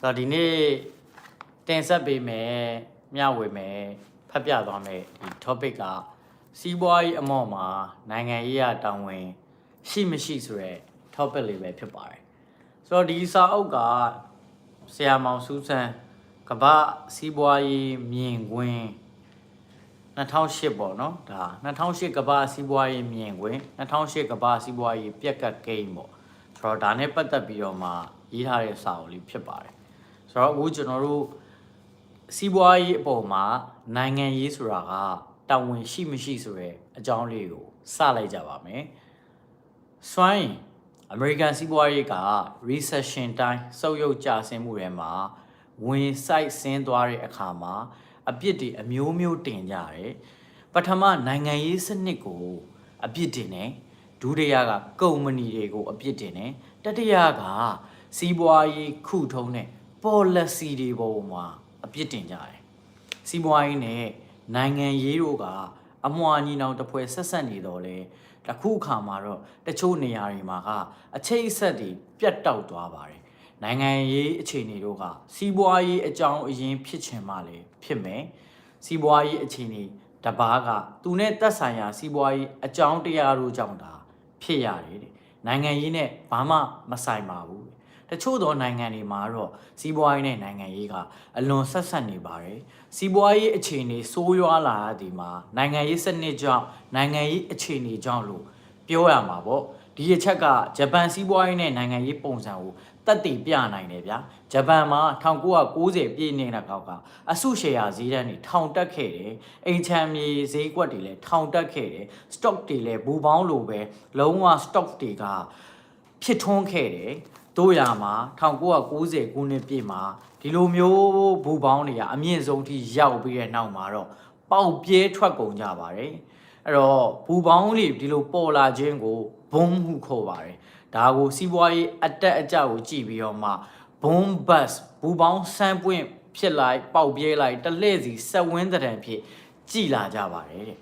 ဆိုတော့ဒီနေ့တင်ဆက်ပေးမယ်မျှဝေမယ်ဖတ်ပြသွားမယ်ဒီ topic ကစီးပွားရေးအမော့မှာနိုင်ငံရေးအတောင်းဝင်ရှိမရှိဆိုတဲ့ topic လေးပဲဖြစ်ပါတယ်ဆိုတော့ဒီစာအုပ်ကဆရာမောင်စူးစမ်းကမ္ဘာစီးပွားရေးမြင်ကွင်း2008ပေါ့နော်ဒါ2008ကမ္ဘာစီးပွားရေးမြင်ကွင်း2008ကမ္ဘာစီးပွားရေးပြက်ကတ်ကိန်းပေါ့ဆိုတော့ဒါနဲ့ပတ်သက်ပြီးတော့မှရေးထားတဲ့စာအုပ်လေးဖြစ်ပါတယ် ဆိုတော့အခုကျွန်တော်တို့စီးပွားရေးအပေါ်မှာနိုင်ငံရေးဆိုတာကတာဝန်ရှိမရှိဆိုတဲ့အကြောင်းလေးကိုစလိုက်ကြပါမယ်စွမ်းရင်အမေရိကန်စီးပွားရေးက recession တိုင်းစုပ်ယုပ်ကျဆင်းမှုတွေမှာဝင်ဆိုင်ဆင်းသွားတဲ့အခါမှာအပြစ်တွေအမျိုးမျိုးတင်ကြတယ်ပထမနိုင်ငံရေးစနစ်ကိုအပြစ်တင်တယ်ဒုတိယကကုမ္ပဏီတွေကိုအပြစ်တင်တယ်တတိယကစီးပွားရေးခုထုံးတဲ့ policy တွေပေါ်မှာအပြစ်တင်ကြတယ်စီးပွားရေးနဲ့နိုင်ငံရေးတို့ကအမွှာညီနောင်တစ်ဖွဲ့ဆက်ဆက်နေတော့လေတခုအခါမှာတော့တချို့နေရာတွေမှာကအချိတ်အဆက်တွေပြတ်တောက်သွားပါတယ်နိုင်ငံရေးအခြေအနေတို့ကစီးပွားရေးအကြောင်းအရင်းဖြစ်ချင်မှလည်းဖြစ်မယ်စီးပွားရေးအခြေအနေတပားကသူနဲ့သက်ဆိုင်ရာစီးပွားရေးအကြောင်းတရားတို့ကြောင့်ဒါဖြစ်ရတယ်တဲ့နိုင်ငံရေးနဲ့ဘာမှမဆိုင်ပါဘူး တချို့သောနိုင်ငံတွေမှာတော့စီးပွားရေးနဲ့နိုင်ငံရေးကအလွန်ဆက်ဆက်နေပါတယ်စီးပွားရေးအခြေအနေဆိုးရွားလာတဲ့ဒီမှာနိုင်ငံရေးစနစ်ကြောင့်နိုင်ငံရေးအခြေအနေကြောင့်လို့ပြောရမှာပေါ့ဒီအချက်ကဂျပန်စီးပွားရေးနဲ့နိုင်ငံရေးပုံစံကိုတက်တည်ပြနိုင်တယ်ဗျာဂျပန်မှာ1990ပြည့်နေတဲ့ကောက်ကအစုရှယ်ယာဈေးတန်းတွေထောင်တက်ခဲ့တယ်အိမ်ချမ်းမြေဈေးကွက်တွေလည်းထောင်တက်ခဲ့တယ် stock တွေလည်းဘူပေါင်းလိုပဲလုံးဝ stock တွေကဖြစ်ထွန်းခဲ့တယ် တို့ရမှာ1990ခုနှစ်ပြည့်မှာဒီလိုမျိုးဘူပေါင်းတွေကအမြင့်ဆုံးထိရောက်ပြီးတဲ့နောက်မှာတော့ပေါက်ပြဲထွက်ကုန်ကြပါတယ်အဲ့တော့ဘူပေါင်းတွေဒီလိုပေါ်လာခြင်းကိုဘုံမှုခေါ်ပါတယ်ဒါကိုစီးပွားရေးအတက်အကျကိုကြည့်ပြီးတော့မှဘုံဘတ်ဘူပေါင်းစမ်းပွင့်ဖြစ်လိုက်ပေါက်ပြဲလိုက်တစ်လှည့်စီဆက်ဝင်းတဲ့တံဖြစ်ကြည်လာကြပါတယ်တဲ့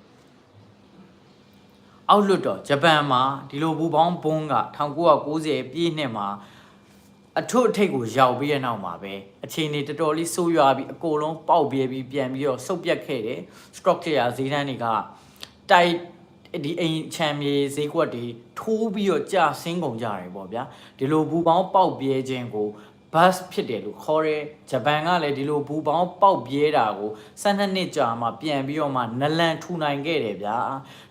အောက်လွတ်တော့ဂျပန်မှာဒီလိုဘူပေါင်းဘုံက1990ပြည့်နှစ်မှာ အထွတ်အထိပ်ကိုရောက်ပြီးတဲ့နောက်မှာပဲအခြေအနေတော်တော်လေးဆိုးရွားပြီးအကုန်လုံးပေါက်ပြဲပြီးပြန်ပြီးတော့ဆုတ်ပြတ်ခဲ့တယ် stock share ဈေးတန်းတွေကတိုက်ဒီအိမ်ချမ်းမြေဈေးကွက်တွေထိုးပြီးတော့ကျဆင်းကုန်ကြတယ်ပေါ့ဗျာဒီလိုဘူပေါင်းပေါက်ပြဲခြင်းကို bus ဖြစ်တယ်လို့ခေါ်တယ်ဂျပန်ကလည်းဒီလိုဘူပေါင်းပေါက်ပြဲတာကို12နှစ်ကြာမှပြန်ပြီးတော့မှနလန်ထူနိုင်ခဲ့တယ်ဗျာ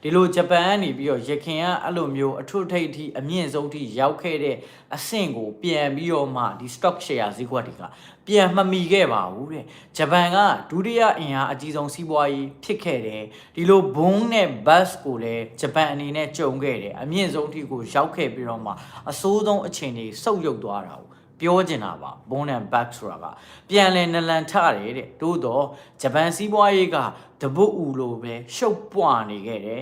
ဒီလိုဂျပန်ကနေပြီးတော့ရခင်ကအဲ့လိုမျိုးအထွတ်ထိပ်အထိအမြင့်ဆုံးထိရောက်ခဲ့တဲ့အဆင့်ကိုပြန်ပြီးတော့မှဒီ stock share ဈေးကွက်တွေကပြန်မမီခဲ့ပါဘူးတဲ့ဂျပန်ကဒုတိယအင်အားအကြီးဆုံးစီးပွားရေးဖြစ်ခဲ့တယ်ဒီလိုဘုံနဲ့ bus ကိုလည်းဂျပန်အနေနဲ့ကြုံခဲ့တယ်အမြင့်ဆုံးထိကိုရောက်ခဲ့ပြီးတော့မှအဆိုးဆုံးအခြေအနေဆုတ်ယုတ်သွားတာကို ပြောချင်တာပါ bone and back ဆိုတာကပြန်လဲနလန်ထတယ်တဲ့သို့တော့ဂျပန်စီးပွားရေးကတပုတ်ဦးလိုပဲရှုပ်ပွားနေခဲ့တယ်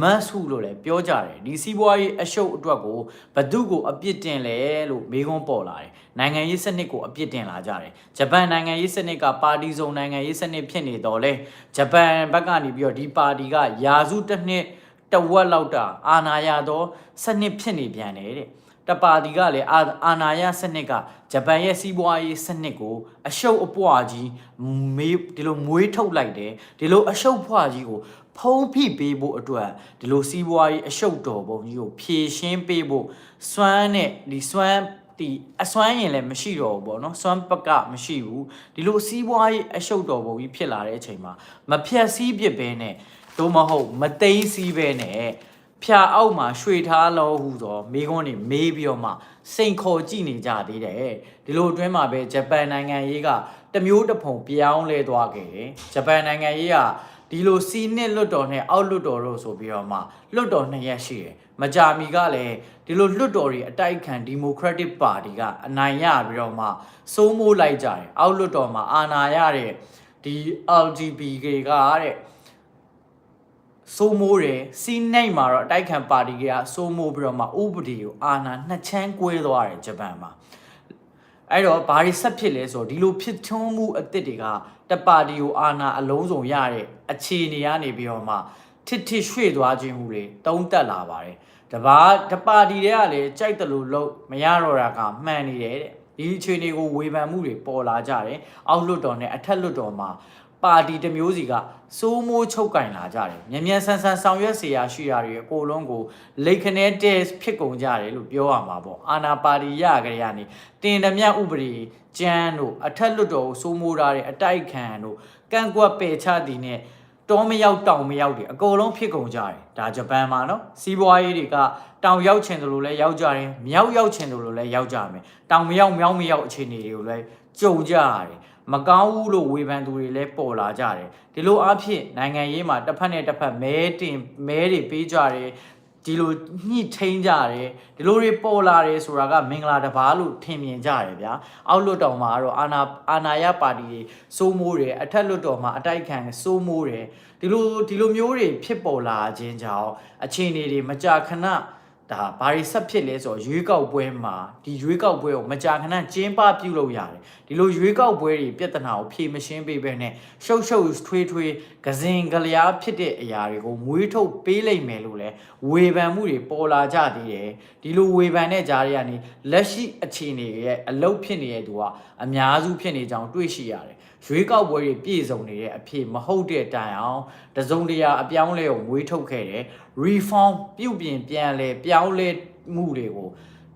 မတ်ဟုလို့လည်းပြောကြတယ်ဒီစီးပွားရေးအရှုပ်အတွက်ကိုဘသူကိုအပြစ်တင်လဲလို့မေးခွန်းပေါ်လာတယ်နိုင်ငံရေးစနစ်ကိုအပြစ်တင်လာကြတယ်ဂျပန်နိုင်ငံရေးစနစ်ကပါတီစုံနိုင်ငံရေးစနစ်ဖြစ်နေတော့လဲဂျပန်ဘက်ကနေပြီးတော့ဒီပါတီကယာစုတစ်နှစ်တဝက်လောက်တာအာဏာရသောစနစ်ဖြစ်နေပြန်တယ်တဲ့ တပါတီကလည်းအာအာနာယစနစ်ကဂျပန်ရဲ့စီးပွားရေးစနစ်ကိုအရှုပ်အပွားကြီးမေးဒီလိုမွေးထုတ်လိုက်တယ်ဒီလိုအရှုပ်ဖွားကြီးကိုဖုံးဖိပေးဖို့အတွက်ဒီလိုစီးပွားရေးအရှုပ်တော်ပုံကြီးကိုဖြည့်ရှင်းပေးဖို့စွမ်းနဲ့ဒီစွမ်းဒီအစွမ်းရင်လည်းမရှိတော့ဘူးပေါ့နော်စွမ်းပကမရှိဘူးဒီလိုစီးပွားရေးအရှုပ်တော်ပုံကြီးဖြစ်လာတဲ့အချိန်မှာမဖြတ်စည်းပစ်ဘဲနဲ့တို့မဟုတ်မသိမ်းစည်းဘဲနဲ့ ဖြာအောက်မှာရွှေထားလို့ဟူသောမိခွန်းတွေမေးပြီးတော့မှစိန်ခေါ်ကြည့်နေကြသေးတယ်ဒီလိုအတွင်းမှာပဲဂျပန်နိုင်ငံရေးကတစ်မျိုးတစ်ဖုံပြောင်းလဲသွားခဲ့တယ်ဂျပန်နိုင်ငံရေးကဒီလိုစီနစ်လွတ်တော်နဲ့အောက်လွတ်တော်တို့ဆိုပြီးတော့မှလွတ်တော်နှစ်ရက်ရှိတယ်မကြာမီကလည်းဒီလိုလွတ်တော်တွေအတိုက်ခံဒီမိုကရက်တစ်ပါတီကအနိုင်ရပြီးတော့မှစိုးမိုးလိုက်ကြတယ်အောက်လွတ်တော်မှာအာဏာရတဲ့ဒီ LGBTQ ကတဲ့ စိုးမိုးတယ်စီနိုင်မှာတော့အတိုက်ခံပါတီကစိုးမိုးပြီးတော့မှဥပဒေကိုအာဏာနှစ်ချမ်းကွဲသွားတယ်ဂျပန်မှာအဲ့တော့ဘာတွေဆက်ဖြစ်လဲဆိုတော့ဒီလိုဖြစ်ထွန်းမှုအသစ်တွေကတပါတီကိုအာဏာအလုံးစုံရတဲ့အခြေအနေကနေပြီးတော့မှထစ်ထစ်ရွှေ့သွားခြင်းမှုတွေတုံးတက်လာပါတယ်တပါတပါတီတွေကလည်းကြိုက်တယ်လို့လို့မရတော့တာကမှန်နေတယ်တဲ့ဒီအခြေအနေကိုဝေဖန်မှုတွေပေါ်လာကြတယ်အောက်လွတ်တော်နဲ့အထက်လွတ်တော်မှာ ပါတီတစ်မျိုးစီကစိုးမိုးချုပ်ကင်လာကြတယ်မြန်မြန်ဆန်ဆန်ဆောင်ရွက်เสียရရှိရတွေအကုန်လုံးကိုလိတ်ခနဲတဲဖြစ်ကုန်ကြတယ်လို့ပြောရမှာပေါ့အာနာပါတီရကြရနေတင်ဓမြဥပဒေကျန်းတို့အထက်လွတ်တော်ကိုစိုးမိုးထားတဲ့အတိုက်ခံတို့ကန့်ကွက်ပယ်ချသည်နဲ့ တောမရောက်တောင်မရောက်တွေအကုန်လုံးဖြစ်ကုန်ကြတယ်ဒါဂျပန်မှာနော်စီးပွားရေးတွေကတောင်ရောက်ချင်တယ်လို့လည်းရောက်ကြတယ်မြောက်ရောက်ချင်တယ်လို့လည်းရောက်ကြမယ်တောင်မရောက်မြောက်မရောက်အခြေအနေတွေကိုလည်းကြုံကြရတယ် မကောင်းဘူးလို့ဝေဖန်သူတွေလည်းပေါ်လာကြတယ်ဒီလိုအဖြစ်နိုင်ငံရေးမှာတစ်ဖက်နဲ့တစ်ဖက်မဲတင်မဲတွေပေးကြတယ်ဒီလိုညှိထိန်ကြတယ်ဒီလိုတွေပေါ်လာတယ်ဆိုတာကမင်္ဂလာတစ်ပါးလို့ထင်မြင်ကြတယ်ဗျာအောက်လွတ်တော်မှာကတော့အာနာအာနာယပါတီတွေစိုးမိုးတယ်အထက်လွတ်တော်မှာအတိုက်ခံစိုးမိုးတယ်ဒီလိုဒီလိုမျိုးတွေဖြစ်ပေါ်လာခြင်းကြောင့်အခြေအနေတွေမကြာခဏ ဒါဘာတွေဆက်ဖြစ်လဲဆိုတော့ရွေးကောက်ပွဲမှာဒီရွေးကောက်ပွဲကိုမကြာခဏကျင်းပပြုလုပ်ရတယ်ဒီလိုရွေးကောက်ပွဲတွေပြဿနာကိုဖြေမရှင်းပေးဘဲနဲ့ရှုပ်ရှုပ်ထွေးထွေးကစင်ကလျားဖြစ်တဲ့အရာတွေကိုမွေးထုတ်ပေးလိုက်မယ်လို့လဲဝေဖန်မှုတွေပေါ်လာကြသေးတယ်ဒီလိုဝေဖန်တဲ့ကြားတွေကနေလက်ရှိအခြေအနေရဲ့အလုတ်ဖြစ်နေတဲ့သူကအများစုဖြစ်နေကြောင်းတွေ့ရှိရတယ် ရွေးကောက်ပွဲတွေပြည့်စုံနေတဲ့အဖြစ်မဟုတ်တဲ့တိုင်အောင်တစုံတရာအပြောင်းလဲကိုမွေးထုတ်ခဲ့တယ် reform ပြုပြင်ပြန်လဲပြောင်းလဲမှုတွေကို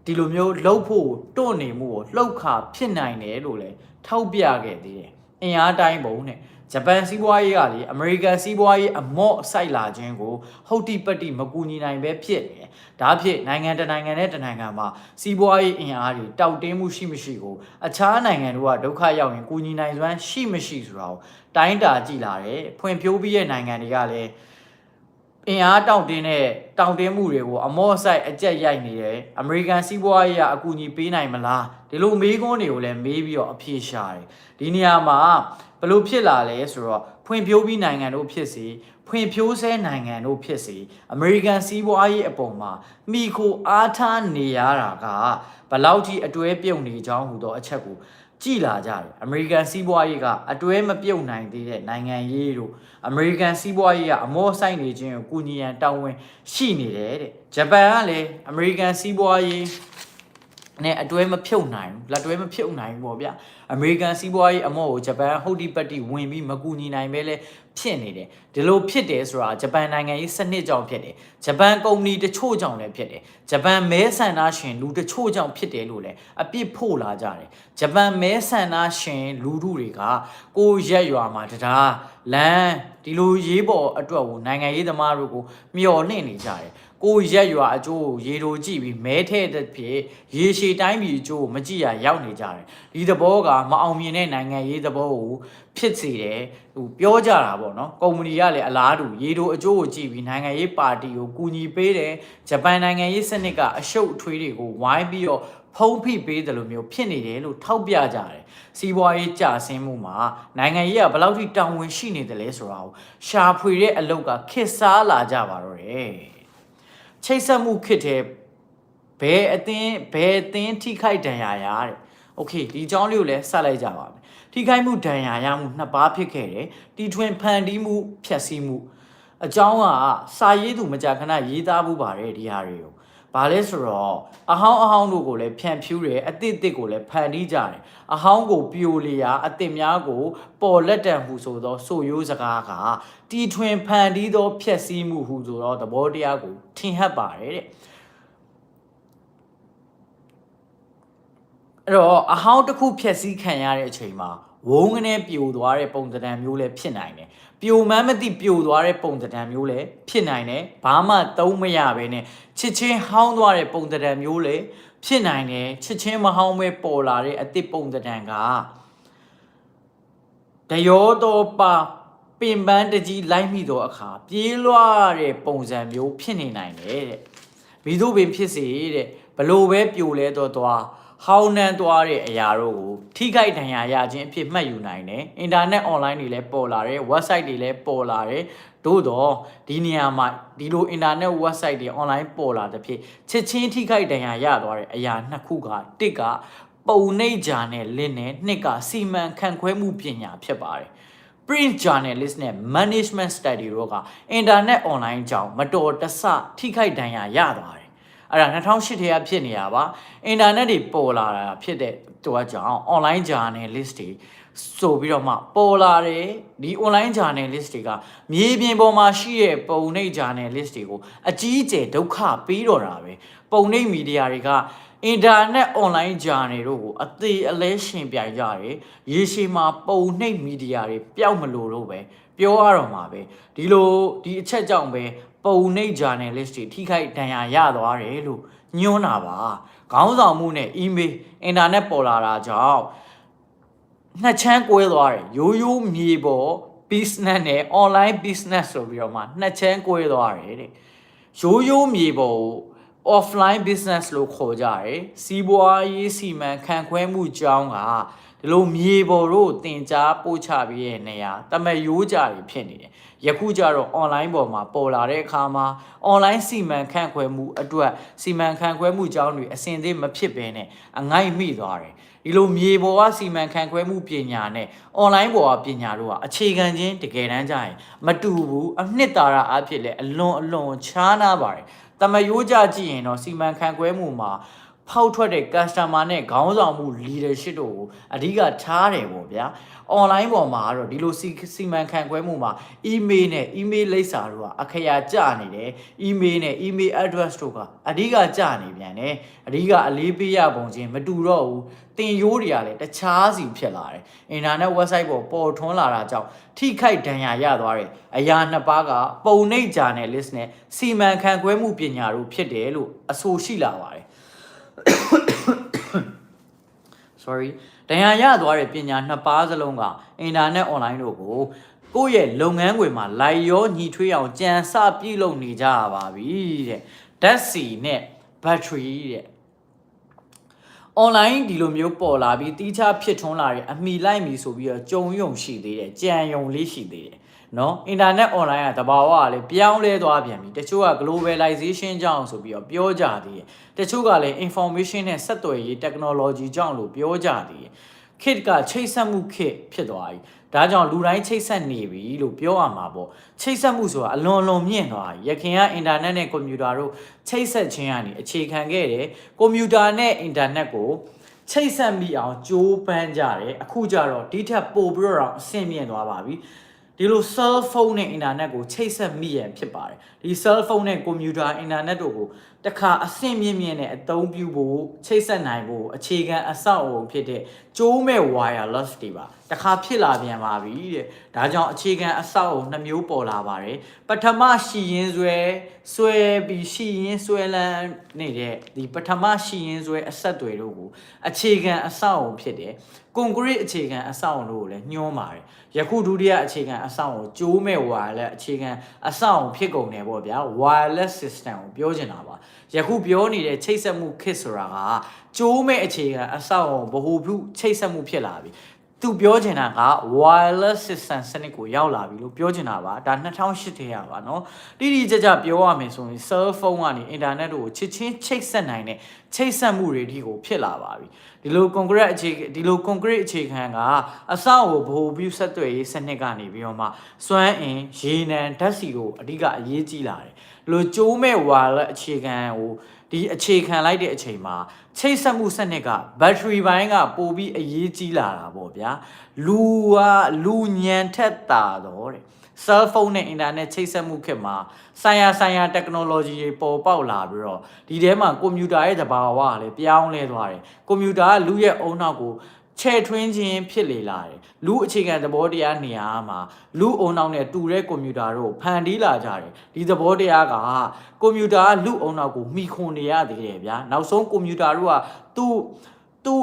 ဒီလိုမျိုးလှုပ်ဖို့တွန့်နေမှုကိုလှုပ်ခါဖြစ်နိုင်တယ်လို့လည်းထောက်ပြခဲ့သေးတယ်အင်အားတိုင်းပုံနဲ့ ဂျပန်စီးပွားရေးကလေအမေရိကန်စီးပွားရေးအမော့ဆိုင်လာခြင်းကိုဟုတ်တိပတ္တိမကူညီနိုင်ပဲဖြစ်နေတယ်။ဒါဖြစ်နိုင်ငံတစ်နိုင်ငံနဲ့တစ်နိုင်ငံမှာစီးပွားရေးအင်အားတွေတောက်တင်းမှုရှိမရှိကိုအခြားနိုင်ငံတို့ကဒုက္ခရောက်ရင်ကူညီနိုင်စွမ်းရှိမရှိဆိုတာကိုတိုင်းတာကြည့်လာတယ်။ဖွံ့ဖြိုးပြီးတဲ့နိုင်ငံတွေကလည်းအင်အားတောင့်တင်းတဲ့တောင့်တင်းမှုတွေကိုအမော့ဆိုင်အကြက်ရိုက်နေတယ်။အမေရိကန်စီးပွားရေးကအကူအညီပေးနိုင်မလား။ဒီလိုမေးခွန်းတွေကိုလည်းမေးပြီးတော့အဖြေရှာတယ်။ဒီနေရာမှာ ဘလို့ဖြစ်လာလဲဆိုတော့ဖွံ့ဖြိုးပြီးနိုင်ငံတို့ဖြစ်စီဖွံ့ဖြိုးဆဲနိုင်ငံတို့ဖြစ်စီအမေရိကန်စီးပွားရေးအပေါ်မှာမိခိုအားထားနေရတာကဘလောက်ကြီးအတွဲပြုံနေကြောင်းဟူသောအချက်ကိုကြည်လာကြတယ်အမေရိကန်စီးပွားရေးကအတွဲမပြုတ်နိုင်သေးတဲ့နိုင်ငံရေးတို့အမေရိကန်စီးပွားရေးကအမောဆိုင်နေခြင်းကိုကုညီရန်တောင်းဝင်ရှိနေတယ်တဲ့ဂျပန်ကလည်းအမေရိကန်စီးပွားရေး နဲ့အတွဲမဖြုတ်နိုင်ဘူးလက်တွဲမဖြုတ်နိုင်ဘူးပေါ့ဗျအမေရိကန်စီးပွားရေးအမော့ကိုဂျပန်ဟုတ်ဒီပတ်တီဝင်ပြီးမကူညီနိုင်ပဲလဲဖြစ်နေတယ်ဒီလိုဖြစ်တယ်ဆိုတာဂျပန်နိုင်ငံရေးစနစ်ကြောင့်ဖြစ်တယ်ဂျပန်ကုမ္ပဏီတချို့ကြောင့်လည်းဖြစ်တယ်ဂျပန်မဲဆန္ဒရှင်လူတချို့ကြောင့်ဖြစ်တယ်လို့လည်းအပြစ်ဖို့လာကြတယ်ဂျပန်မဲဆန္ဒရှင်လူထုတွေကကိုယ့်ရက်ရွာမှာတရားလမ်းဒီလိုရေးပေါ်အတွက်ကိုနိုင်ငံရေးသမားတို့ကိုမျှော်လင့်နေကြတယ် ကိုရက်ရွာအကျိုးကိုရေတိုကြည့်ပြီးမဲထဲတဲ့ဖြစ်ရေရှည်တိုင်းပြည်အကျိုးကိုမကြည့်ရရောက်နေကြတယ်ဒီသဘောကမအောင်မြင်တဲ့နိုင်ငံရေးသဘောကိုဖြစ်စေတယ်ဟိုပြောကြတာပေါ့နော်ကုမ္ပဏီကလည်းအလားတူရေတိုအကျိုးကိုကြည့်ပြီးနိုင်ငံရေးပါတီကိုကူညီပေးတယ်ဂျပန်နိုင်ငံရေးစနစ်ကအရှုပ်အထွေးတွေကိုဝိုင်းပြီးတော့ဖုံးဖိပေးတယ်လို့မျိုးဖြစ်နေတယ်လို့ထောက်ပြကြတယ်စီးပွားရေးကြဆင်းမှုမှာနိုင်ငံရေးကဘယ်လောက်ထိတောင်းဝင်ရှိနေတယ်လဲဆိုတာကိုရှာဖွေတဲ့အလုပ်ကခစ်စားလာကြပါတော့တယ် ချိတ်ဆက်မှုခစ်တဲ့ဘယ်အသင်းဘယ်အသင်းထိခိုက်ဒဏ်ရာရတဲ့โอเคဒီအကြောင်းလေးကိုလည်းဆက်လိုက်ကြပါမယ်ထိခိုက်မှုဒဏ်ရာရမှုနှစ်ပါးဖြစ်ခဲ့တယ်တီထွင်ဖန်တီးမှုဖြက်စီးမှုအကြောင်းကစာရေးသူမကြာခဏရေးသားမှုပါတယ်ဒီဟာတွေကို ဘာလဲဆိုတော့အဟောင်းအဟောင်းတို့ကိုလည်းဖြန့်ဖြူးတယ်အသစ်အသစ်ကိုလည်းဖန်တီးကြတယ်အဟောင်းကိုပြိုလျာအသစ်များကိုပေါ်လက်တံမှုဆိုသောဆိုရိုးစကားကတီထွင်ဖန်တီးသောဖြက်စီးမှုဟုဆိုတော့သဘောတရားကိုထင်ဟပ်ပါတယ်တဲ့အဲ့တော့အဟောင်းတစ်ခုဖြက်စီးခံရတဲ့အချိန်မှာဝုန်းကနေပြိုသွားတဲ့ပုံစံမျိုးလည်းဖြစ်နိုင်တယ် ပြိုမှန်းမသိပြိုသွားတဲ့ပုံစံမျိုးလည်းဖြစ်နိုင်တယ်ဘာမှသုံးမရဘဲနဲ့ချစ်ချင်းဟောင်းသွားတဲ့ပုံစံမျိုးလည်းဖြစ်နိုင်တယ်ချစ်ချင်းမဟောင်းပဲပေါ်လာတဲ့အစ်စ်ပုံစံကတရောတော်ပါပင်ပန်းတကြီးလိုက်မိသောအခါပြေးလွှားတဲ့ပုံစံမျိုးဖြစ်နေနိုင်တယ်တဲ့မိတို့ပင်ဖြစ်စေတဲ့ဘလို့ပဲပြိုလဲတော့သွား ဟောင်းနှန်းသွားတဲ့အရာတို့ကိုထိခိုက်ဒဏ်ရာရခြင်းအဖြစ်မှတ်ယူနိုင်တယ်။အင်တာနက်အွန်လိုင်းတွေလည်းပေါ်လာတယ် website တွေလည်းပေါ်လာတယ်။သို့တော့ဒီနေရာမှာဒီလိုအင်တာနက် website တွေ online ပေါ်လာတဲ့ဖြစ်ချက်ချင်းထိခိုက်ဒဏ်ရာရသွားတဲ့အရာနှစ်ခုကတစ်ကပုံနှိပ်ဂျာနဲ့လင်းနဲ့နှစ်ကစီမံခန့်ခွဲမှုပညာဖြစ်ပါတယ်။ print journalist နဲ့ management study တို့က internet online ကြောင့်မတော်တဆထိခိုက်ဒဏ်ရာရသွားတယ် အဲ့ဒါ2008ထဲကဖြစ်နေတာပါအင်တာနက်တွေပေါ်လာတာဖြစ်တဲ့ตัวကြောင့် online journalist တွေဆိုပြီးတော့မှပေါ်လာတယ်ဒီ online journalist တွေကမြေပြင်ပေါ်မှာရှိတဲ့ပုံနှိပ် journalist တွေကိုအကြီးအကျယ်ဒုက္ခပေးတော့တာပဲပုံနှိပ်မီဒီယာတွေကအင်တာနက် online journal တို့ကိုအသေးအလဲရှင်ပြိုင်ကြတယ်ရေရှည်မှာပုံနှိပ်မီဒီယာတွေပျောက်မလို့လို့ပဲပြောရတော့မှာပဲဒီလိုဒီအချက်ကြောင့်ပဲ ပုံနှိပ် journalist တွေထိခိုက်ဒဏ်ရာရသွားတယ်လို့ညွှန်းတာပါခေါင်းဆောင်မှုနဲ့ email အင်တာနက်ပေါ်လာတာကြောင့်နှစ်ချမ်းကွဲသွားတယ်ရိုးရိုးမြေပေါ် business နဲ့ online business ဆိုပြီးတော့မှနှစ်ချမ်းကွဲသွားတယ်တဲ့ရိုးရိုးမြေပေါ်ကို offline business လို့ခေါ်ကြတယ်စီးပွားရေးစီမံခန့်ခွဲမှုကြောင်းကဒီလိုမြေပေါ်တို့တင် जा ပို့ချပြီးရဲ့နေရာတမက်ရိုးကြတွေဖြစ်နေတယ် ယခုကျတော့ online ပေါ်မှာပေါ်လာတဲ့အခါမှာ online စီမံခန့်ခွဲမှုအတွက်စီမံခန့်ခွဲမှုကြောင်းတွေအစင်သေးမဖြစ်ဘဲနဲ့အငိုက်မိသွားတယ်ဒီလိုမြေပေါ်ကစီမံခန့်ခွဲမှုပညာနဲ့ online ပေါ်ကပညာတို့ကအခြေခံချင်းတကယ်တမ်းကျရင်မတူဘူးအနှစ်သာရအဖြစ်လဲအလွန်အလွန်ခြားနာပါတယ်တမယိုးကြကြည့်ရင်တော့စီမံခန့်ခွဲမှုမှာ ဖောက်ထွက်တဲ့ customer နဲ့ခေါင်းဆောင်မှု leadership တို့ကိုအဓိကထားတယ်ပေါ့ဗျာ online ပေါ်မှာကတော့ဒီလိုစီစီမံခန့်ခွဲမှုမှာ email နဲ့ email လိပ်စာတို့ကအခရာကျနေတယ် email နဲ့ email address တို့ကအဓိကကျနေပြန်တယ်အဓိကအလေးပေးရပုံချင်းမတူတော့ဘူးတင်ရိုးတွေကလည်းတခြားစီဖြစ်လာတယ်အင်တာနက် website ပေါ်ပေါ်ထွန်းလာတာကြောင့်ထိခိုက်ဒဏ်ရာရသွားတယ်အရာနှစ်ပါးကပုံနှိပ် journalist နဲ့စီမံခန့်ခွဲမှုပညာတို့ဖြစ်တယ်လို့အဆိုရှိလာပါတယ် sorry ဒဏ်ရာရသွားတဲ့ပညာနှစ်ပါးစလုံးကအင်တာနက် online တို့ကိုကိုယ့်ရဲ့လုပ်ငန်းခွင်မှာလိုက်ရောညီထွေးအောင်ကြံစပြုလုပ်နေကြရပါပြီတဲ့ဓာတ်စီနဲ့ battery တဲ့ online ဒီလိုမျိုးပေါ်လာပြီးတီးခြားဖြစ်ထွန်းလာတဲ့အမိလိုက်မီဆိုပြီးတော့ကြုံယုံရှိသေးတယ်ကြံယုံလေးရှိသေးတယ် နော်အင်တာနက် online ကတဘာဝကလည်းပြောင်းလဲသွားပြန်ပြီတချို့က globalization ကြောင့်ဆိုပြီးတော့ပြောကြသေးတယ်တချို့ကလည်း information နဲ့ဆက်သွယ်ရေး technology ကြောင့်လို့ပြောကြသေးတယ်ခေတ်ကချိတ်ဆက်မှုခေတ်ဖြစ်သွားပြီဒါကြောင့်လူတိုင်းချိတ်ဆက်နေပြီလို့ပြောရမှာပေါ့ချိတ်ဆက်မှုဆိုတာအလွန်အလွန်မြင့်သွားပြီရခင်ကအင်တာနက်နဲ့ကွန်ပျူတာတို့ချိတ်ဆက်ခြင်းကနေအခြေခံခဲ့တယ်ကွန်ပျူတာနဲ့အင်တာနက်ကိုချိတ်ဆက်မိအောင်ကြိုးပမ်းကြတယ်အခုကျတော့ဒီထက်ပိုပြီးတော့အဆင့်မြင့်သွားပါပြီ ဒီလို cell phone နဲ့ internet ကိုချိတ်ဆက်မိရန်ဖြစ်ပါတယ်ဒီ cell phone နဲ့ computer internet တို့ကို တခါအဆင့်မြင့်မြင့်နဲ့အသုံးပြုဖို့ချိတ်ဆက်နိုင်ဖို့အခြေခံအဆောက်အအုံဖြစ်တဲ့ကျိုးမဲ့ wireless တွေပါတခါဖြစ်လာပြန်ပါပြီတဲ့ဒါကြောင့်အခြေခံအဆောက်အအုံနှစ်မျိုးပေါ်လာပါတယ်ပထမရှိရင်ဆွဲဆွဲပြီးရှိရင်ဆွဲလန်းနေတဲ့ဒီပထမရှိရင်ဆွဲအဆက်တွေတို့ကိုအခြေခံအဆောက်အအုံဖြစ်တဲ့ကွန်ကရစ်အခြေခံအဆောက်အုံတို့ကိုလည်းညှိုးပါတယ်ယခုဒုတိယအခြေခံအဆောက်အုံကျိုးမဲ့ wireless အခြေခံအဆောက်အုံဖြစ်ကုန်တယ်ပေါ့ဗျာ wireless system ကိုပြောချင်တာပါယခုပြောနေတဲ့ချိတ်ဆက်မှု kit ဆိုတာကကျိုးမဲ့အခြေခံအဆောက်အုံဗဟိုပြုချိတ်ဆက်မှုဖြစ်လာပြီသူပြောချင်တာက wireless system စနစ်ကိုရောက်လာပြီလို့ပြောချင်တာပါဒါ2008ထဲရပါเนาะတိတိကျကျပြောရမယ်ဆိုရင် cell phone ကနေ internet တို့ကိုချစ်ချင်းချိတ်ဆက်နိုင်တဲ့ချိတ်ဆက်မှုတွေဒီကိုဖြစ်လာပါပြီဒီလို concrete အခြေဒီလို concrete အခြေခံကအဆောက်အကိုဗဟိုပြုဆက်သွယ်ရေးစနစ်ကနေပြီးတော့မှစွမ်းအင်ရေနံဓာတ်ဆီတို့အဓိကအရေးကြီးလာတယ် ဒီလိုကျိုးမဲ့ wireless အခြေခံကိုဒီအခြေခံလိုက်တဲ့အချိန်မှာချိတ်ဆက်မှုစနစ်ကဘက်ထရီပိုင်းကပိုပြီးအရေးကြီးလာတာပေါ့ဗျာလူကလူညံထက်တာတော့တဲ့ cell phone နဲ့ internet ချိတ်ဆက်မှုခေတ်မှာဆိုင်ရာဆိုင်ရာ technology တွေပေါ်ပေါက်လာပြီးတော့ဒီထဲမှာကွန်ပျူတာရဲ့သဘာဝကလည်းပြောင်းလဲသွားတယ်ကွန်ပျူတာကလူရဲ့အုံနောက်ကို ချဲ့ထွင်းခြင်းဖြစ်လေလာတယ်လူအခြေခံသဘောတရားနေရာမှာလူအုံနောက်နဲ့တူတဲ့ကွန်ပျူတာတို့ဖန်တီးလာကြတယ်ဒီသဘောတရားကကွန်ပျူတာကလူအုံနောက်ကိုမှီခွန်နေရသေးတယ်ဗျာနောက်ဆုံးကွန်ပျူတာတို့ကသူ့သူ့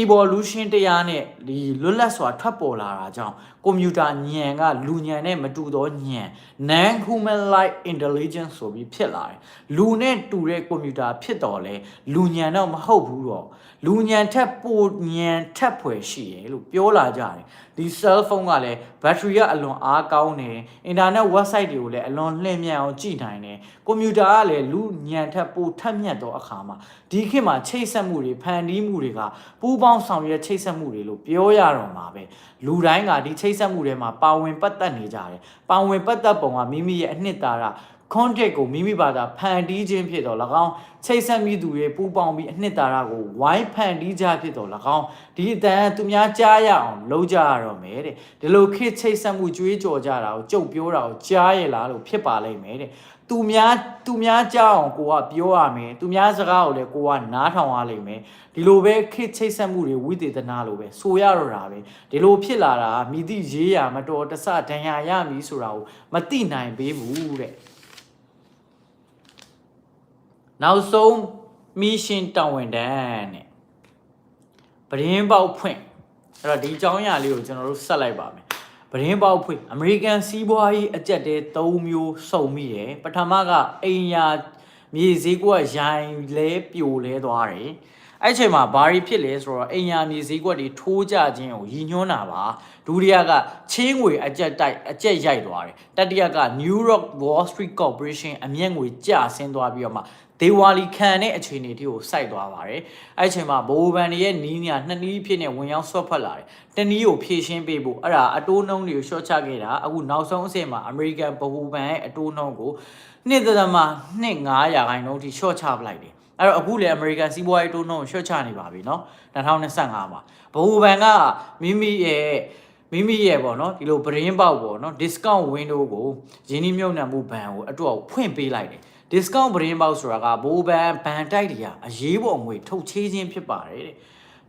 evolution တရားနဲ့ဒီလွတ်လပ်စွာထွက်ပေါ်လာတာကြောင့်ကွန်ပျူတာဉာဏ်ကလူဉာဏ်နဲ့မတူသောဉာဏ် non human like intelligence ဆိုပြီးဖြစ်လာတယ်လူနဲ့တူတဲ့ကွန်ပျူတာဖြစ်တော်လဲလူဉာဏ်တော့မဟုတ်ဘူးတော့ လူဉာဏ်ထက်ပိုဉာဏ်ထက်ဖွယ်ရှိရလို့ပြောလာကြတယ်ဒီ cell phone ကလည်း battery ကအလွန်အားကောင်းတယ် internet website တွေကိုလည်းအလွန်လျင်မြန်အောင်ကြည့်နိုင်တယ်ကွန်ပျူတာကလည်းလူဉာဏ်ထက်ပိုထက်မြက်သောအခါမှာဒီခေတ်မှာချိတ်ဆက်မှုတွေဖန်တီးမှုတွေကပူးပေါင်းဆောင်ရွက်ချိတ်ဆက်မှုတွေလို့ပြောရတော့မှာပဲလူတိုင်းကဒီချိတ်ဆက်မှုတွေမှာပါဝင်ပတ်သက်နေကြတယ်ပါဝင်ပတ်သက်ပုံကမိမိရဲ့အနှစ်သာရ contact ကိုမိမိဘာသာဖန်တီးခြင်းဖြစ်တော့၎င်းချိတ်ဆက်မိသူတွေပူပေါင်းပြီးအနှစ်သာရကိုဝိုင်းဖန်တီးကြဖြစ်တော့၎င်းဒီအတန်သူများကြားရအောင်လုပ်ကြရတော့မယ်တဲ့ဒီလိုခေတ်ချိတ်ဆက်မှုကြွေးကြော်ကြတာကိုကြုတ်ပြောတာကိုကြားရလားလို့ဖြစ်ပါလိမ့်မယ်တဲ့သူများသူများကြားအောင်ကိုကပြောရမယ်သူများစကားကိုလည်းကိုကနားထောင်ရလိမ့်မယ်ဒီလိုပဲခေတ်ချိတ်ဆက်မှုတွေဝိသေသနာလိုပဲဆိုရတော့တာပဲဒီလိုဖြစ်လာတာမိသည့်ရေးရမတော်တဆဒဏ်ရာရမည်ဆိုတာကိုမသိနိုင်ပေးဘူးတဲ့ နောက်ဆုံးမီရှင်တောင်းဝန်တန်းနဲ့ပရင်းပေါက်ဖွင့်အဲ့တော့ဒီအကြောင်းအရာလေးကိုကျွန်တော်တို့ဆက်လိုက်ပါမယ်ပရင်းပေါက်ဖွင့်အမေရိကန်စီးပွားရေးအကြက်တဲ၃မျိုးစုံမိတယ်ပထမကအိမ်ယာမြေဈေးကွက်ရိုင်လဲပြိုလဲသွားတယ် အဲ့ချိန်မှာဘာတွေဖြစ်လဲဆိုတော့အိမ်ယာမြေဈေးကွက်တွေထိုးကြခြင်းကိုရည်ညွှန်းတာပါဒုတိယကချင်းငွေအကြက်တိုက်အကြက်ရိုက်သွားတယ်တတိယက New York Wall Street Corporation အမျက်ငွေကျဆင်းသွားပြီးတော့မှဒေဝါလီခံတဲ့အခြေအနေတွေကိုစိုက်သွားပါတယ်အဲ့အချိန်မှာဘိုးဘန်တွေရဲ့နီးညာနှစ်နီးဖြစ်နေဝင်ရောက်ဆွတ်ဖက်လာတယ်တနည်းကိုဖြည့်ရှင်းပေးဖို့အဲ့ဒါအတိုးနှုံးတွေကိုရှော့ချခဲ့တာအခုနောက်ဆုံးအဆင့်မှာ American ဘိုးဘန်ရဲ့အတိုးနှုံးကိုနှစ်သက်သမနှစ်9ရာခိုင်နှုန်းထိရှော့ချပလိုက်တယ် အဲ့တော့အခုလေ American စီးပွားရေးတိုးနှုန်းကိုရှော့ချနေပါပြီเนาะ2025မှာဘိုးဘန်ကမိမိရဲ့မိမိရဲ့ပေါ့နော်ဒီလိုပရင်းပေါက်ပေါ့နော် discount window ကိုရင်းနှီးမြှုပ်နှံမှုဘဏ်ကိုအတူအဖွင့်ပေးလိုက်တယ် discount ပရင်းပေါက်ဆိုတာကဘိုးဘန်ဘန်တိုက်တွေကအရေးပေါ်ငွေထုတ်ချေးခြင်းဖြစ်ပါတယ်တဲ့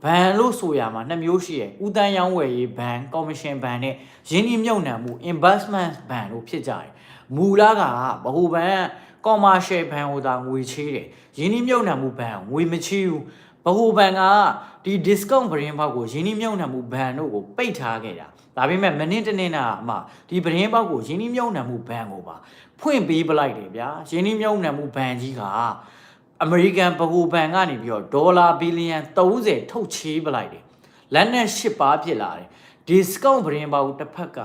ဘန်လို့ဆိုရမှာနှစ်မျိုးရှိတယ်ဥတန်းရောင်းဝယ်ရေးဘန်ကော်မရှင်ဘန်နဲ့ရင်းနှီးမြှုပ်နှံမှု investment ဘန်လို့ဖြစ်ကြတယ်မူလာကဘဟိုဘန် commercial ဘန်ဟိုတာငွေချေးတယ် ရင်းနှီးမြှုပ်နှံမှုဘန်ငွေမချေးဘူးဘဟိုဘန်ကဒီ discount ပရင်ပေါက်ကိုရင်းနှီးမြှုပ်နှံမှုဘဏ်တို့ကိုပိတ်ထားခဲ့တာဒါပေမဲ့မနေ့တနေ့နာမှဒီပရင်ပေါက်ကိုရင်းနှီးမြှုပ်နှံမှုဘဏ်ကိုပါဖွင့်ပေးပလိုက်တယ်ဗျာရင်းနှီးမြှုပ်နှံမှုဘဏ်ကြီးကအမေရိကန်ဗဟိုဘဏ်ကနေပြီးတော့ဒေါ်လာဘီလီယံ30ထုတ်ချေးပလိုက်တယ်လက်နဲ့၈ပါးဖြစ်လာတယ် discount ပရင်ပေါက်တစ်ဖက်က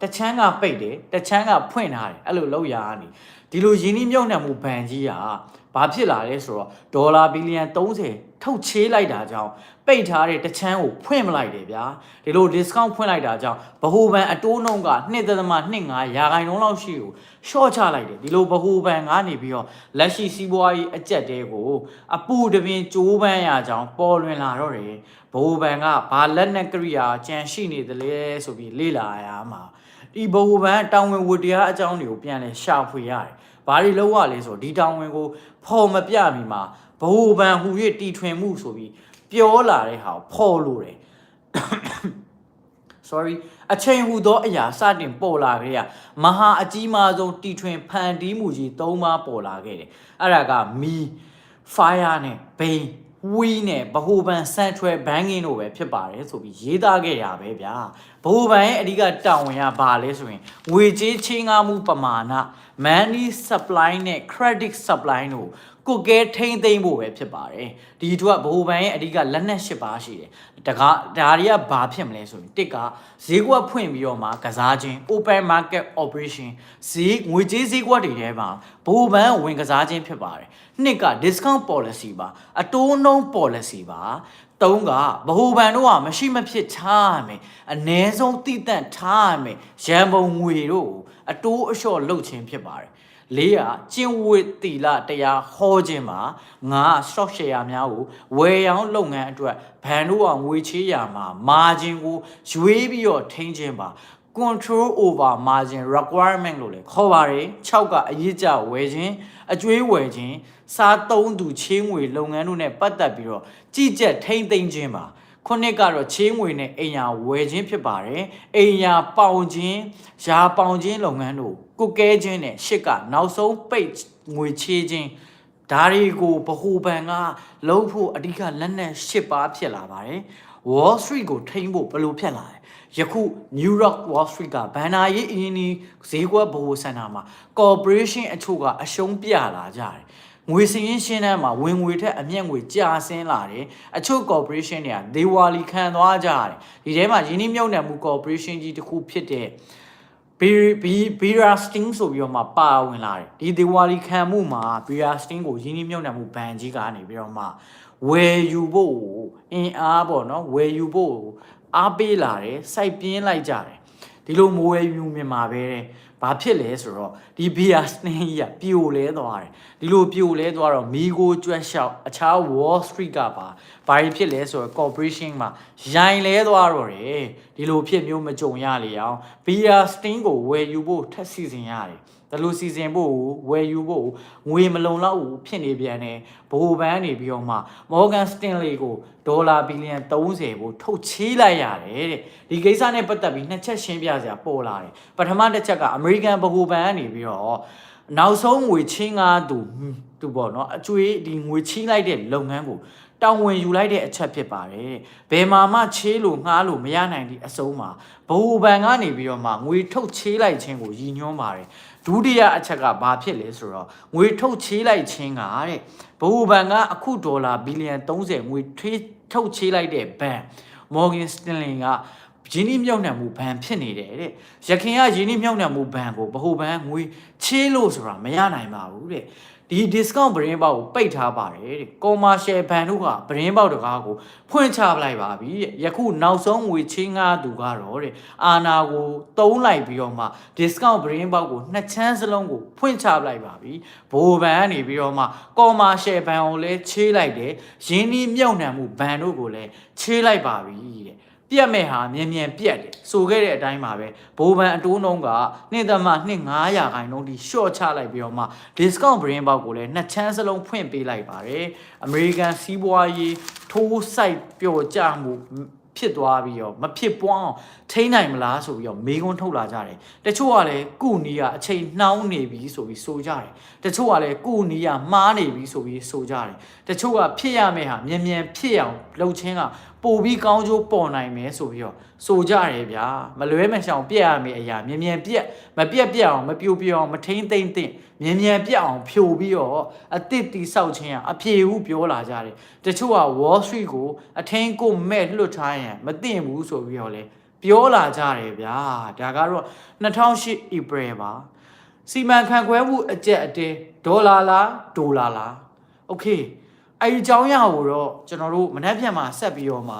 တချမ်းကပိတ်တယ်တချမ်းကဖွင့်ထားတယ်အဲ့လိုလောက်ရကနေဒီလိုရင်းနှီးမြှုပ်နှံမှုဘဏ်ကြီးက ဘာဖြစ်လာလဲဆိုတော့ဒေါ်လာဘီလီယံ30ထုတ်ချေးလိုက်တာကြောင့်ပိတ်ထားတဲ့တချမ်းကိုဖွင့်မလိုက်တယ်ဗျာဒီလို discount ဖွင့်လိုက်တာကြောင့်ဗဟိုဘဏ်အတိုးနှုန်းက2.25ရာခိုင်နှုန်းလောက်ရှိကို short ချလိုက်တယ်ဒီလိုဗဟိုဘဏ်ကနေပြီးတော့လက်ရှိစီးပွားရေးအကျက်တဲကိုအပူတပင်ကြိုးပမ်းရကြောင်းပေါ်လွင်လာတော့တယ်ဗဟိုဘဏ်ကဘာလက်နက်ကရိယာကြံရှိနေတယ်လဲဆိုပြီးလေ့လာရမှာဒီဗဟိုဘဏ်တောင်ဝင်ဝတ္တရားအကြောင်းတွေကိုပြန်လဲရှာဖွေရတယ် ဘာတွေလောက်ရလဲဆိုဒီတောင်ဝင်ကိုဖော်မပြမီမှာဘဟိုဘဏ်ဟူ၍တီထွင်မှုဆိုပြီးပြောလာတဲ့ဟာကိုဖော်လို့တယ် sorry အချိန်ဟူသောအရာစတင်ပေါ်လာခဲ့ရမဟာအကြီးမားဆုံးတီထွင်ဖန်တီးမှုကြီး၃ပါးပေါ်လာခဲ့တယ်အဲ့ဒါကမီ fire နဲ့ bain ဝီနဲ့ဗဟိုဘဏ် central banking တို့ပဲဖြစ်ပါတယ်ဆိုပြီးရေးသားခဲ့ရပဲဗျာဗဟိုဘဏ်ရဲ့အဓိကတာဝန်ကဘာလဲဆိုရင်ငွေကြေးချင်းကားမှုပမာဏ money supply နဲ့ credit supply တို့ကိုကဲထိမ့်သိမ့်ဖို့ပဲဖြစ်ပါတယ်ဒီတို့ကဗဟိုဘဏ်ရဲ့အဓိကလက်နက်၈ပါးရှိတယ်တကားဒါတွေကဘာဖြစ်မလဲဆိုရင်တစ်ကဈေးကွက်ဖွင့်ပြီးတော့မှကစားခြင်း open market operation ဈေးငွေကြေးဈေးကွက်တွေထဲမှာဗဟိုဘဏ်ဝင်ကစားခြင်းဖြစ်ပါတယ်နှစ်က discount policy ပါအတိုးနှုန်း policy ပါ သုံးကဗဟိုဘဏ်တို့ကမရှိမဖြစ်ထားရမယ်အ ਨੇ ဆုံးတည်တံ့ထားရမယ်ရန်ပုံငွေတို့ကိုအတိုးအလျှော့လုပ်ခြင်းဖြစ်ပါတယ်လေးကကျင့်ဝတ်တီလတရားဟောခြင်းမှာငါ stock share များကိုဝယ်ရောင်းလုပ်ငန်းအတွက်ဘဏ်တို့ကငွေချေးရမှာ margin ကိုရွေးပြီးတော့ထိန်းခြင်းပါ control over margin requirement လို့လည်းခေါ်ပါတယ်6ကအရေးကြဝယ်ခြင်းအကျွေးဝယ်ခြင်းစားသုံးသူချေးငွေလုပ်ငန်းတို့နဲ့ပတ်သက်ပြီးတော့ကြည်ကြက်ထိမ့်သိမ်းခြင်းပါခုနှစ်ကတော့ချေးငွေနဲ့အိမ်ယာဝယ်ခြင်းဖြစ်ပါတယ်အိမ်ယာပေါင်ခြင်းယာပေါင်ခြင်းလုပ်ငန်းတို့ကုတ်ကဲခြင်းနဲ့ရှစ်ကနောက်ဆုံးပိတ်ငွေချေးခြင်းဒါတွေကိုဗဟိုဘဏ်ကလုံးဖို့အဓိကလက်နက်၈ပါးဖြစ်လာပါတယ် Wall Street ကိုထိန်းဖို့ဘယ်လိုဖြစ်လာလဲ ယခု New York Wall Street ကဘန်နာရေးအင်းဒီဈေးကွက်ဗဟိုစင်တာမှာ corporation အချို့ကအရှုံးပြလာကြတယ်ငွေစင်းရင်ရှင်းတန်းမှာဝင်ငွေထက်အမျက်ငွေကြာဆင်းလာတယ်အချို့ corporation တွေကဒေဝါလီခံသွားကြတယ်ဒီထဲမှာယင်းနှိမ့်မြုပ်နှံမှု corporation ကြီးတစ်ခုဖြစ်တဲ့ဘီဘီဘီရာစတင်းဆိုပြီးတော့မှပါဝင်လာတယ်ဒီဒီဝါလီခံမှုမှာဘီရာစတင်းကိုရင်းနှီးမြှုပ်နှံမှုဘဏ်ကြီးကနေပြီးတော့မှဝယ်ယူဖို့အင်အားပေါ့နော်ဝယ်ယူဖို့ အားပေးလာတယ်စိုက်ပြင်းလိုက်ကြတယ်ဒီလိုမိုးဝဲယူမြင်မှာပဲတဲ့ဘာဖြစ်လဲဆိုတော့ဒီ beer stain ကြီးကပြိုလဲသွားတယ်ဒီလိုပြိုလဲသွားတော့မီကိုကျွတ်လျှောက်အခြား wall street ကပါဘာဖြစ်လဲဆိုတော့ corporation မှာရိုင်လဲသွားတော့တယ်ဒီလိုဖြစ်မျိုးမကြုံရလေအောင် beer stain ကိုဝယ်ယူဖို့ထပ်စီစဉ်ရတယ် ဒါလိုစီစဉ်ဖို့ဝယ်ယူဖို့ငွေမလုံလောက်ဘူးဖြစ်နေပြန်တယ်ဘိုးဘန်းနေပြီးတော့မှ Morgan Stanley ကိုဒေါ်လာဘီလီယံ30ကိုထုတ်ချေးလိုက်ရတယ်တဲ့ဒီကိစ္စနဲ့ပတ်သက်ပြီးနှစ်ချက်ရှင်းပြစရာပေါ်လာတယ်ပထမတစ်ချက်ကအမေရိကန်ဘိုးဘန်းကနေပြီးတော့နောက်ဆုံးငွေချင်းကားသူသူပေါ့နော်အကျွေးဒီငွေချင်းလိုက်တဲ့လုပ်ငန်းကိုတောင်းဝင်ယူလိုက်တဲ့အချက်ဖြစ်ပါတယ်။ဘယ်မှာမှချေးလို့ငှားလို့မရနိုင်တဲ့အဆုံးမှာဘိုးဘန်ကနေပြီးတော့မှငွေထုတ်ချေးလိုက်ခြင်းကိုရည်ညွှန်းပါတယ်။ ဒုတိယအချက်ကဘာဖြစ်လဲဆိုတော့ငွေထုတ်ချေးလိုက်ခြင်းကတဲ့ဘိုးဘန်ကအခုဒေါ်လာဘီလီယံ30ငွေထွေးထုတ်ချေးလိုက်တဲ့ဘဏ် Morgan Stanley ကရင်းနှီးမြှုပ်နှံမှုဘဏ်ဖြစ်နေတယ်တဲ့ရခင်ကရင်းနှီးမြှုပ်နှံမှုဘဏ်ကိုဗဟိုဘဏ်ငွေချေးလို့ဆိုတာမရနိုင်ပါဘူးတဲ့ ဒီ discount ဗရင်ပေါက်ကိုပိတ်ထားပါတယ်တဲ့ commercial ဘဏ်တို့ကဗရင်ပေါက်တကားကိုဖွင့်ချပလိုက်ပါပြီတဲ့ယခုနောက်ဆုံးငွေချင်းငါသူကတော့တဲ့အာနာကိုတုံးလိုက်ပြီးတော့မှ discount ဗရင်ပေါက်ကိုနှစ်ချမ်းစလုံးကိုဖွင့်ချပလိုက်ပါပြီဘိုးဘဏ်ကနေပြီးတော့မှ commercial ဘဏ်ကိုလည်းချေးလိုက်တယ်ရင်းနှီးမြှုပ်နှံမှုဘဏ်တို့ကိုလည်းချေးလိုက်ပါပြီတဲ့ ပြက်မဲ့ဟာမြန်မြန်ပြက်တယ်ဆိုခဲ့တဲ့အတိုင်းပါပဲဘိုးဘန်အတိုးနှုံးကနှစ်သမနှစ်900ခိုင်နှုန်းဒီရှော့ချလိုက်ပြီးတော့မှ discount brain ပေါက်ကိုလည်းနှစ်ချမ်းစလုံးဖွင့်ပေးလိုက်ပါတယ်အမေရိကန်စီးပွားရေးထိုးဆိုင်ပျော်ကြမှုဖြစ်သွားပြီးတော့မဖြစ်ပွားအောင်ထိန်းနိုင်မလားဆိုပြီးတော့မေးခွန်းထုတ်လာကြတယ်တချို့ကလည်းကုနီးကအချိန်နှောင်းနေပြီဆိုပြီးဆိုကြတယ်တချို့ကလည်းကုနီးကမှားနေပြီဆိုပြီးဆိုကြတယ်တချို့ကဖြစ်ရမယ့်ဟာမြန်မြန်ဖြစ်အောင်လှုပ်ချင်းက ပို့ပြီးကောင်းကျိုးပေါ်နိုင်မယ်ဆိုပြီးတော့ဆိုကြတယ်ဗျာမလွဲမရှောင်ပြက်ရမယ့်အရာမြန်မြန်ပြက်မပြက်ပြက်အောင်မပြိုပြိုအောင်မထိမ့်သိမ့်သိမ့်မြန်မြန်ပြက်အောင်ဖြိုပြီးတော့အတစ်တီဆောက်ခြင်းကအပြေဟုပြောလာကြတယ်တချို့က Wall Street ကိုအထင်းကိုမဲ့လွတ်ထားရင်မသိဘူးဆိုပြီးတော့လေပြောလာကြတယ်ဗျာဒါကတော့2008 April ပါစီမံခန့်ခွဲမှုအကျက်အတဲဒေါ်လာလားဒေါ်လာလား Okay အဲ့ဒီအကြောင်းအရာကိုတော့ကျွန်တော်တို့မနှက်ပြန်မှာဆက်ပြီးတော့မှ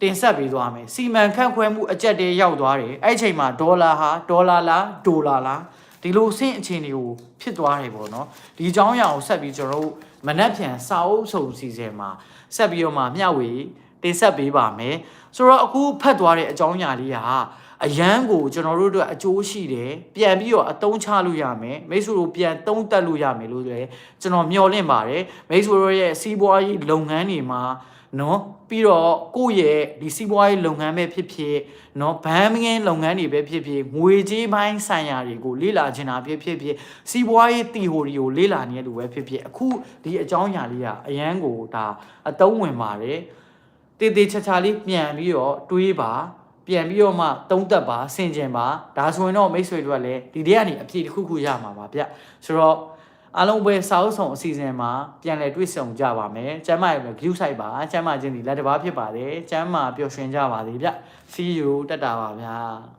တင်ဆက်ပေးသွားမယ်စီမံခန့်ခွဲမှုအကျက်တဲရောက်သွားတယ်အဲ့ဒီအချိန်မှာဒေါ်လာဟာဒေါ်လာလားဒေါ်လာလားဒီလိုဆင့်အခြေအနေကိုဖြစ်သွားတယ်ပေါ့နော်ဒီအကြောင်းအရာကိုဆက်ပြီးကျွန်တော်တို့မနှက်ပြန်စာအုပ်စုံစီစဉ်မှာဆက်ပြီးတော့မှမျှဝေတင်ဆက်ပေးပါမယ်ဆိုတော့အခုဖတ်သွားတဲ့အကြောင်းအရာလေးက အရန်ကိုကျွန်တော်တို့အတွက်အကျိုးရှိတယ်ပြန်ပြီးတော့အသုံးချလို့ရမယ်မိတ်ဆွေတို့ပြန်သုံးတက်လို့ရမယ်လို့လည်းကျွန်တော်မျှော်လင့်ပါတယ်မိတ်ဆွေတို့ရဲ့စီးပွားရေးလုပ်ငန်းတွေမှာနော်ပြီးတော့ကိုယ့်ရဲ့ဒီစီးပွားရေးလုပ်ငန်းပဲဖြစ်ဖြစ်နော်ဘဏ်မငင်းလုပ်ငန်းတွေပဲဖြစ်ဖြစ်ငွေကြေးပိုင်းဆိုင်ရာတွေကိုလေ့လာချင်တာဖြစ်ဖြစ်ဖြစ်စီးပွားရေးတီဟိုတွေကိုလေ့လာနေရလို့ပဲဖြစ်ဖြစ်အခုဒီအကြောင်းအရာလေးကအရန်ကိုဒါအသုံးဝင်ပါတယ်တည်တည်ချာချာလေးပြန်ပြီးတော့တွေးပါ ပြန်ပြီးတော့မှတုံးသက်ပါဆင်ကျင်ပါဒါဆိုရင်တော့မိတ်ဆွေတို့ကလည်းဒီတည်းကနေအပြည့်တစ်ခုခုရမှာပါဗျဆိုတော့အားလုံးပဲစာအုပ်ဆောင်အစီအစဉ်မှာပြန်လည်တွေ့ဆုံကြပါမယ်ကျမ်းမာရေး view site ပါကျမ်းမာခြင်းဒီလက်တစ်ပါးဖြစ်ပါတယ်ကျမ်းမာပျော်ရွှင်ကြပါစေဗျ see you တက်တာပါဗျာ